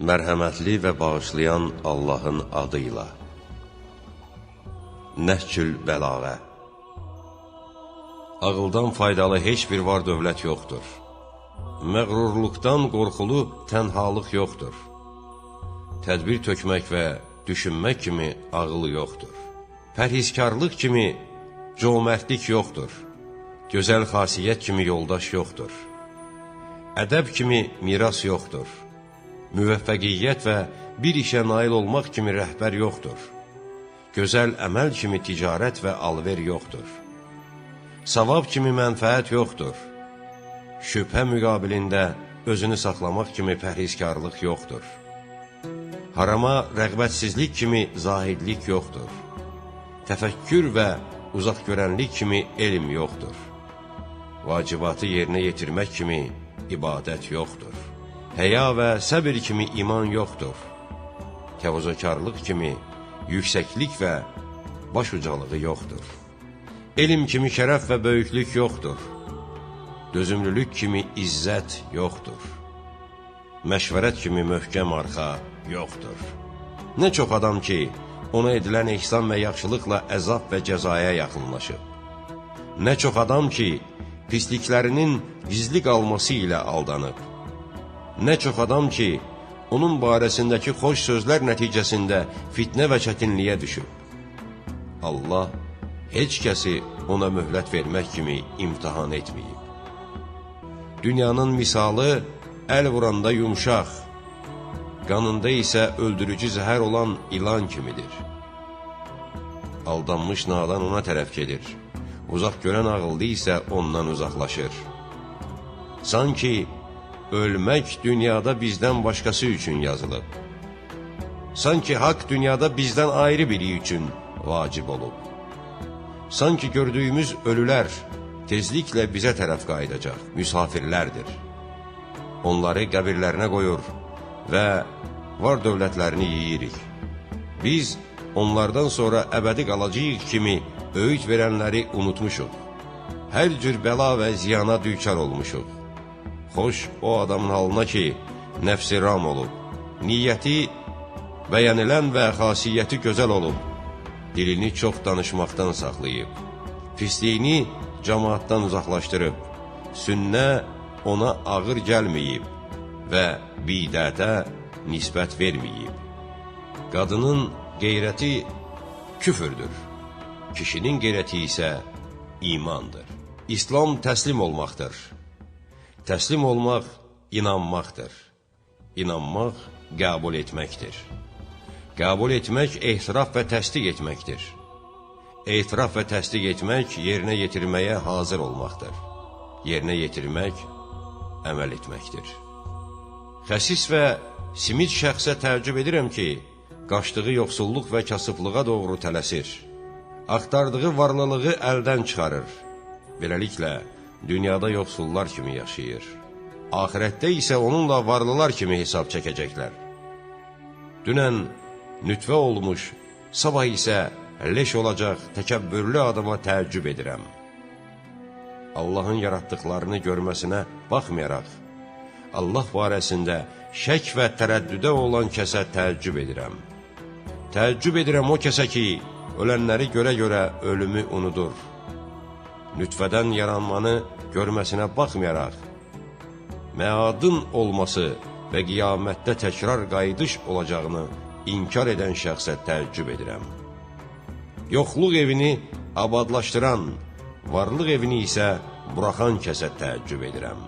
Mərhəmətli və bağışlayan Allahın adıyla. Nəhcül bəlağə Ağıldan faydalı heç bir var dövlət yoxdur. Məğrurluqdan qorxulu tənhalıq yoxdur. Tədbir tökmək və düşünmək kimi ağıl yoxdur. Pərhizkarlıq kimi cömərtlik yoxdur. Gözəl xasiyyət kimi yoldaş yoxdur. Ədəb kimi miras yoxdur. Müvəffəqiyyət və bir işə nail olmaq kimi rəhbər yoxdur. Gözəl əməl kimi ticarət və alver yoxdur. Savab kimi mənfəət yoxdur. Şübhə müqabilində özünü saxlamaq kimi pərhizkarlıq yoxdur. Harama rəğbətsizlik kimi zahidlik yoxdur. Təfəkkür və uzaqgörənlik kimi elm yoxdur. Vacibatı yerinə yetirmək kimi ibadət yoxdur. Həya və səbir kimi iman yoxdur. Təvazökarlıq kimi yüksəklik və baş ucalığı yoxdur. Elm kimi şərəf və böyüklük yoxdur. Dözümlülük kimi izzət yoxdur. Məşvərət kimi möhkəm arxa yoxdur. Nə çox adam ki, ona edilən ehsan və yaxşılıqla əzab və cəzaya yaxınlaşıb. Nə çox adam ki, pisliklərinin gizli qalması ilə aldanıb. Nə çox adam ki, onun barəsindəki xoş sözlər nəticəsində fitnə və çətinliyə düşüb. Allah heç kəsi ona möhlət vermək kimi imtihan etməyib. Dünyanın misalı əl vuranda yumşaq, qanında isə öldürücü zəhər olan ilan kimidir. Aldanmış nadan ona tərəf gedir, uzaq görən ağıllı isə ondan uzaqlaşır. Sanki ölmək dünyada bizdən başqası üçün yazılıb. Sanki haqq dünyada bizdən ayrı biri üçün vacib olub. Sanki gördüyümüz ölülər tezliklə bizə tərəf qayıdacaq, müsafirlərdir. Onları qəbirlərinə qoyur və var dövlətlərini yeyirik. Biz onlardan sonra əbədi qalacağıq kimi öyüd verənləri unutmuşuq. Hər cür bəla və ziyana düçar olmuşuq. Xoş o adamın halına ki, nəfsi ram olub, niyyəti bəyənilən və xasiyyəti gözəl olub, dilini çox danışmaqdan saxlayıb, pisliyini cəmaatdan uzaqlaşdırıb, sünnə ona ağır gəlməyib və bidətə nisbət verməyib. Qadının qeyrəti küfürdür, kişinin qeyrəti isə imandır. İslam təslim olmaqdır. Təslim olmaq inanmaqdır. İnanmaq qəbul etməkdir. Qəbul etmək ehtiraf və təsdiq etməkdir. Etiraf və təsdiq etmək yerinə yetirməyə hazır olmaqdır. Yerinə yetirmək əməl etməkdir. Xəsis və simid şəxsə təəccüb edirəm ki, qaçdığı yoxsulluq və kasıblığa doğru tələsir. Axtardığı varlılığı əldən çıxarır. Beləliklə, dünyada yoxsullar kimi yaşayır. Ahirətdə isə onunla varlılar kimi hesab çəkəcəklər. Dünən nütvə olmuş, sabah isə leş olacaq təkəbbürlü adama təəccüb edirəm. Allahın yaratdıqlarını görməsinə baxmayaraq, Allah barəsində şək və tərəddüdə olan kəsə təəccüb edirəm. Təəccüb edirəm o kəsə ki, ölənləri görə-görə ölümü unudur. Nütfədən yaranmanı görməsinə baxmayaraq, məadın olması və qiyamətdə təkrar qayıdış olacağını inkar edən şəxsə təəccüb edirəm. Yoxluq evini abadlaşdıran, varlıq evini isə buraxan kəsə təəccüb edirəm.